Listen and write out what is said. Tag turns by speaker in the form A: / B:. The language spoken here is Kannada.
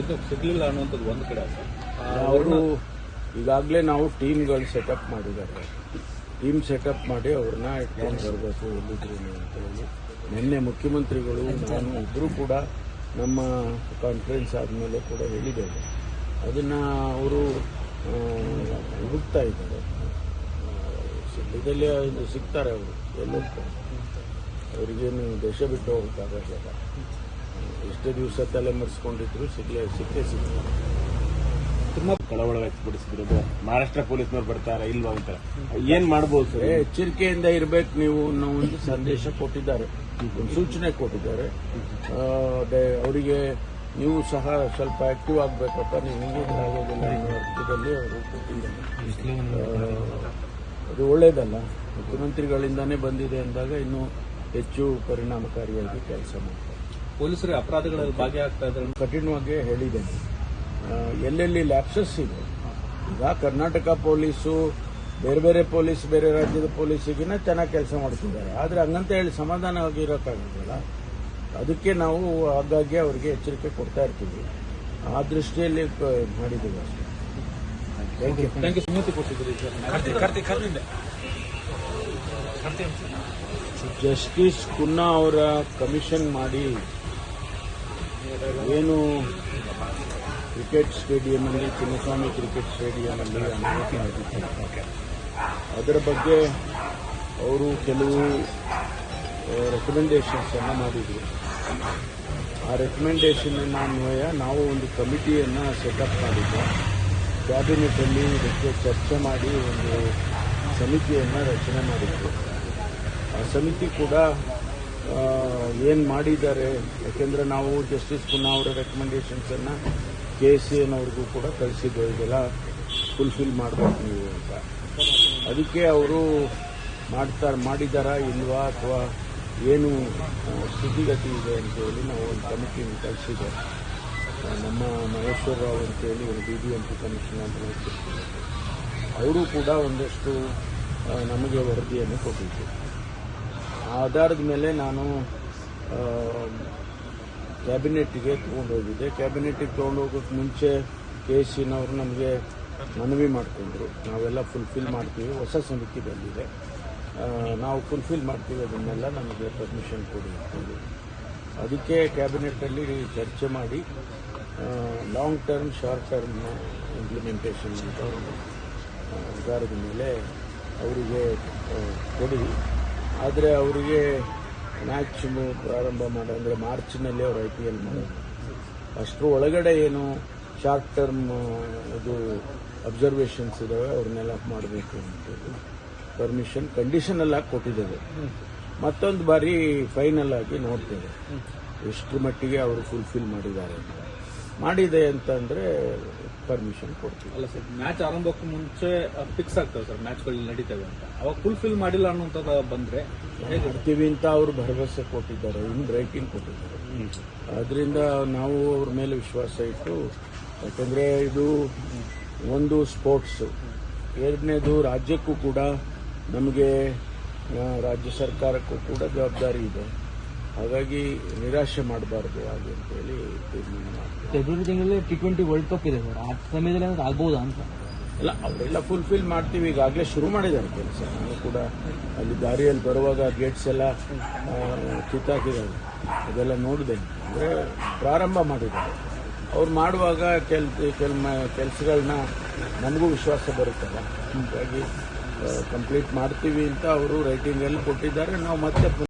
A: ಇದು ಸಿಗ್ಲಿಲ್ಲ ಅನ್ನುವಂಥದ್ದು ಒಂದು ಕಡೆ
B: ಅವರು ಈಗಾಗಲೇ ನಾವು ಟೀಮ್ಗಳು ಸೆಟಪ್ ಮಾಡಿದ್ದಾರೆ. ಟೀಮ್ ಸೆಟಪ್ ಮಾಡಿ ಅವ್ರನ್ನ ಇಟ್ಕೊಂಡು ಬರಬೇಕು ಎಲ್ಲಿದ್ರು ಅಂತ ಹೇಳಿ. ನಿನ್ನೆ ಮುಖ್ಯಮಂತ್ರಿಗಳು ನಾನು ಇಬ್ಬರು ಕೂಡ ನಮ್ಮ ಕಾನ್ಫರೆನ್ಸ್ ಆದಮೇಲೆ ಕೂಡ ಹೇಳಿದ್ದೇವೆ. ಅದನ್ನು ಅವರು ಹುಡುಕ್ತಾ ಇದ್ದಾರೆ. ಅದು ಸಿಗ್ತಾರೆ ಅವರು. ಎಲ್ಲ ಅವರಿಗೇನು ದೇಶ ಬಿಟ್ಟು ಹೋಗೋಕ್ಕಾಗಲ್ಲ ಎಷ್ಟೇ ದಿವಸ ತಲೆ ಮರೆಸ್ಕೊಂಡಿದ್ರು ಸಿಗ್ಲೇ ಸಿಕ್ಕೇ ಸಿಗ್ತಾರೆ
A: ತುಂಬಾ
C: ಕಳವಳ ವ್ಯಕ್ತಪಡಿಸಿದ್ರು ಮಹಾರಾಷ್ಟ್ರ ಪೊಲೀಸ್ನವ್ರು ಬರ್ತಾರ ಇಲ್ವಾ ಅಂತ. ಏನ್ ಮಾಡ್ಬೋದು ಸರ್?
B: ಎಚ್ಚರಿಕೆಯಿಂದ ಇರಬೇಕು ನೀವು ಅನ್ನೋ ಒಂದು ಸಂದೇಶ ಕೊಟ್ಟಿದ್ದಾರೆ. ಒಂದು ಸೂಚನೆ ಕೊಟ್ಟಿದ್ದಾರೆ. ಅವರಿಗೆ ನೀವು ಸಹ ಸ್ವಲ್ಪ ಆಕ್ಟಿವ್ ಆಗಬೇಕಪ್ಪ. ನೀವು ಆಗೋದಿಲ್ಲ ಅನ್ನೋ ಅರ್ಥದಲ್ಲಿ ಅವರು ಕೊಟ್ಟಿದ್ದಾರೆ. ಅದು ಒಳ್ಳೇದಲ್ಲ. ಮುಖ್ಯಮಂತ್ರಿಗಳಿಂದಾನೇ ಬಂದಿದೆ ಅಂದಾಗ ಇನ್ನೂ ಹೆಚ್ಚು ಪರಿಣಾಮಕಾರಿಯಾಗಿ ಕೆಲಸ ಮಾಡ್ತಾರೆ.
A: ಪೊಲೀಸರಿಗೆ ಅಪರಾಧಗಳಲ್ಲಿ ಭಾಗಿಯಾಗ್ತಾ ಇದ್ದಾರೆ
B: ಕಠಿಣವಾಗಿ ಹೇಳಿದ್ದೇನೆ ಎಲ್ಲೆಲ್ಲಿ ಲ್ಯಾಪ್ಸಸ್ ಇದೆ? ಈಗ ಕರ್ನಾಟಕ ಪೊಲೀಸು ಬೇರೆ ಬೇರೆ ಪೊಲೀಸ್ ಬೇರೆ ರಾಜ್ಯದ ಪೊಲೀಸಿಗಿನ ಚೆನ್ನಾಗಿ ಕೆಲಸ ಮಾಡ್ತಿದ್ದಾರೆ. ಆದರೆ ಹಂಗಂತ ಹೇಳಿ ಸಮಾಧಾನವಾಗಿ ಇರೋಕ್ಕಾಗೋದಿಲ್ಲ. ಅದಕ್ಕೆ ನಾವು ಆಗಾಗ್ಗೆ ಅವರಿಗೆ ಎಚ್ಚರಿಕೆ ಕೊಡ್ತಾ ಇರ್ತೀವಿ. ಆ ದೃಷ್ಟಿಯಲ್ಲಿ ಮಾಡಿದ್ದೀವಿ ಅಷ್ಟೇ. ಥ್ಯಾಂಕ್ ಯು
A: ಥ್ಯಾಂಕ್ ಯು ಸುಮತಿ ಕೊಟ್ಟಿದ್ದೀರಿ ಸರ್.
B: ಜಸ್ಟಿಸ್ ಕುನ್ನಾ ಅವರ ಕಮಿಷನ್ ಮಾಡಿ ಏನು ಕ್ರಿಕೆಟ್ ಸ್ಟೇಡಿಯಂನಲ್ಲಿ ಚಿನ್ನಸ್ವಾಮಿ ಕ್ರಿಕೆಟ್ ಸ್ಟೇಡಿಯಂನಲ್ಲಿ ಅನುಮತಿ ನೀಡಿದ್ದಾರೆ ಅದರ ಬಗ್ಗೆ ಅವರು ಕೆಲವು ರೆಕಮೆಂಡೇಷನ್ಸನ್ನು ಮಾಡಿದರು. ಆ ರೆಕಮೆಂಡೇಷನ್ ಅನ್ವಯ ನಾವು ಒಂದು ಕಮಿಟಿಯನ್ನು ಸೆಟಪ್ ಮಾಡಿದ್ದೆ ಕ್ಯಾಬಿನೆಟಲ್ಲಿ ಇದಕ್ಕೆ ಚರ್ಚೆ ಮಾಡಿ ಒಂದು ಸಮಿತಿಯನ್ನು ರಚನೆ ಮಾಡಿದ್ರು ಆ ಸಮಿತಿ ಕೂಡ ಏನು ಮಾಡಿದ್ದಾರೆ? ಯಾಕೆಂದರೆ ನಾವು ಜಸ್ಟಿಸ್ ಪುನಃ ಅವರ ರೆಕಮೆಂಡೇಶನ್ಸನ್ನು ಕೆ ಸಿ ಅವ್ರಿಗೂ ಕೂಡ ಕಳಿಸಿದ್ದೆವು. ಇದೆಲ್ಲ ಫುಲ್ಫಿಲ್ ಮಾಡಬೇಕು ನೀವು ಅಂತ. ಅದಕ್ಕೆ ಅವರು ಮಾಡ್ತಾರೆ ಮಾಡಿದಾರಾ ಇಲ್ವಾ ಅಥವಾ ಏನು ಸ್ಥಿತಿಗತಿ ಇದೆ ಅಂತೇಳಿ ನಾವು ಒಂದು ಕಮಿಟಿನ ಕಳಿಸಿದ್ದೆ ಆ, ನಮ್ಮ ಮಹೇಶ್ವರ ರಾವ್ ಅಂತೇಳಿ B B M P commissioner ಅವರು ಕೂಡ ಒಂದಷ್ಟು ನಮಗೆ ವರದಿಯನ್ನು ಕೊಟ್ಟಿದ್ರು. ಆ ಆಧಾರದ ಮೇಲೆ ನಾನು ಕ್ಯಾಬಿನೆಟ್ಗೆ ತೊಗೊಂಡೋಗಿದ್ದೆ. ಕ್ಯಾಬಿನೆಟ್ಗೆ ತೊಗೊಂಡೋಗೋಕ್ಕೆ ಮುಂಚೆ ಕೆ ಎಸ್ ಸಿನವರು ನಮಗೆ ಮನವಿ ಮಾಡಿಕೊಂಡ್ರು. ನಾವೆಲ್ಲ ಫುಲ್ಫಿಲ್ ಮಾಡ್ತೀವಿ. ಹೊಸ ಸಮಿತಿ ಬಂದಿದೆ. ನಾವು ಫುಲ್ಫಿಲ್ ಮಾಡ್ತೀವಿ ಅದನ್ನೆಲ್ಲ ನಮಗೆ ಪರ್ಮಿಷನ್ ಕೊಡಿ ಅಂತೇಳಿ ಅದಕ್ಕೆ ಕ್ಯಾಬಿನೆಟಲ್ಲಿ ಚರ್ಚೆ ಮಾಡಿ long term short term implementation ಅಂತ ಮೇಲೆ ಅವರಿಗೆ ಕೊಡಿ. ಆದರೆ ಅವರಿಗೆ ಮ್ಯಾಚ್ ಪ್ರಾರಂಭ ಮಾಡೋ ಅಂದರೆ ಮಾರ್ಚ್ನಲ್ಲಿ ಅವರು ಐ ಪಿ ಎಲ್ ಅಷ್ಟರ ಒಳಗಡೆ ಏನು ಶಾರ್ಟ್ ಟರ್ಮ್ ಇದು ಅಬ್ಸರ್ವೇಷನ್ಸ್ ಇದ್ದಾವೆ ಅವ್ರನ್ನೆಲ್ಲ ಮಾಡಬೇಕು ಅಂತ ಪರ್ಮಿಷನ್ ಕಂಡೀಷನಲ್ ಆಗಿ ಕೊಟ್ಟಿದ್ದೇವೆ ಮತ್ತೊಂದು ಬಾರಿ ಫೈನಲ್ ಆಗಿ ನೋಡ್ತೇವೆ. ಎಷ್ಟು ಮಟ್ಟಿಗೆ ಅವರು ಫುಲ್ಫಿಲ್ ಮಾಡಿದ್ದಾರೆ ಅಂತ. ಮಾಡಿದೆ ಅಂತಂದ್ರೆ ಪರ್ಮಿಷನ್ ಕೊಡ್ತೀವಿ.
A: ಅಲ್ಲ ಸರ್ ಮ್ಯಾಚ್ ಆರಂಭಕ್ಕೂ ಮುಂಚೆ ಫಿಕ್ಸ್ ಆಗ್ತವೆ ಸರ್ ಮ್ಯಾಚ್ಗಳು ನಡೀತವೆ ಅಂತ. ಅವಾಗ ಫುಲ್ಫಿಲ್ ಮಾಡಿಲ್ಲ ಅನ್ನೋಂಥದ್ದು ಬಂದ್ರೆ
B: ಮಾಡ್ತೀವಿ ಅಂತ ಅವರು ಭರವಸೆ ಕೊಟ್ಟಿದ್ದಾರೆ ಇನ್ ರೈಟಿಂಗ್ ಕೊಟ್ಟಿದ್ದಾರೆ. ಅದರಿಂದ ನಾವು ಅವ್ರ ಮೇಲೆ ವಿಶ್ವಾಸ ಇಟ್ಟು ಯಾಕಂದರೆ ಇದು ಒಂದು ಸ್ಪೋರ್ಟ್ಸು ಎರಡನೇದು ರಾಜ್ಯಕ್ಕೂ ಕೂಡ ನಮಗೆ ರಾಜ್ಯ ಸರ್ಕಾರಕ್ಕೂ ಕೂಡ ಜವಾಬ್ದಾರಿ ಇದೆ. ಹಾಗಾಗಿ ನಿರಾಶೆ ಮಾಡಬಾರ್ದು ಹಾಗೆ ಅಂತೇಳಿ ತೀರ್ಮಾನ ಮಾಡ್ತೀವಿ.
D: ಫೆಬ್ರವರಿ ತಿಂಗಳಲ್ಲಿ ಟಿ ಟ್ವೆಂಟಿ ವರ್ಲ್ಡ್ ಕಪ್ ಇದೆ ಸರ್. ಆ ಸಮಯದಲ್ಲಿ ಏನಾದ್ರು ಆಗ್ಬೋದಾ ಅಂತ?
B: ಅಲ್ಲ ಅವರೆಲ್ಲ ಫುಲ್ಫಿಲ್ ಮಾಡ್ತೀವಿ. ಈಗಾಗಲೇ ಶುರು ಮಾಡಿದ್ದಾರೆ ಕೆಲಸ. ನಾನು ಕೂಡ ಅಲ್ಲಿ ದಾರಿಯಲ್ಲಿ ಬರುವಾಗ ಗೇಟ್ಸ್ ಎಲ್ಲ ಕಿತ್ತಾಕಿದ್ದಾರೆ. ಅದೆಲ್ಲ ನೋಡಿದೆ. ಅಂದರೆ ಪ್ರಾರಂಭ ಮಾಡಿದ್ದಾರೆ. ಅವ್ರು ಮಾಡುವಾಗ ಕೆಲ ಕೆಲ್ ಕೆಲಸಗಳನ್ನ ನಮಗೂ ವಿಶ್ವಾಸ ಬರುತ್ತಲ್ಲ. ಹೀಗಾಗಿ ಕಂಪ್ಲೀಟ್ ಮಾಡ್ತೀವಿ ಅಂತ ಅವರು ರೈಟಿಂಗಲ್ಲಿ ಕೊಟ್ಟಿದ್ದಾರೆ. ನಾವು ಮತ್ತೆ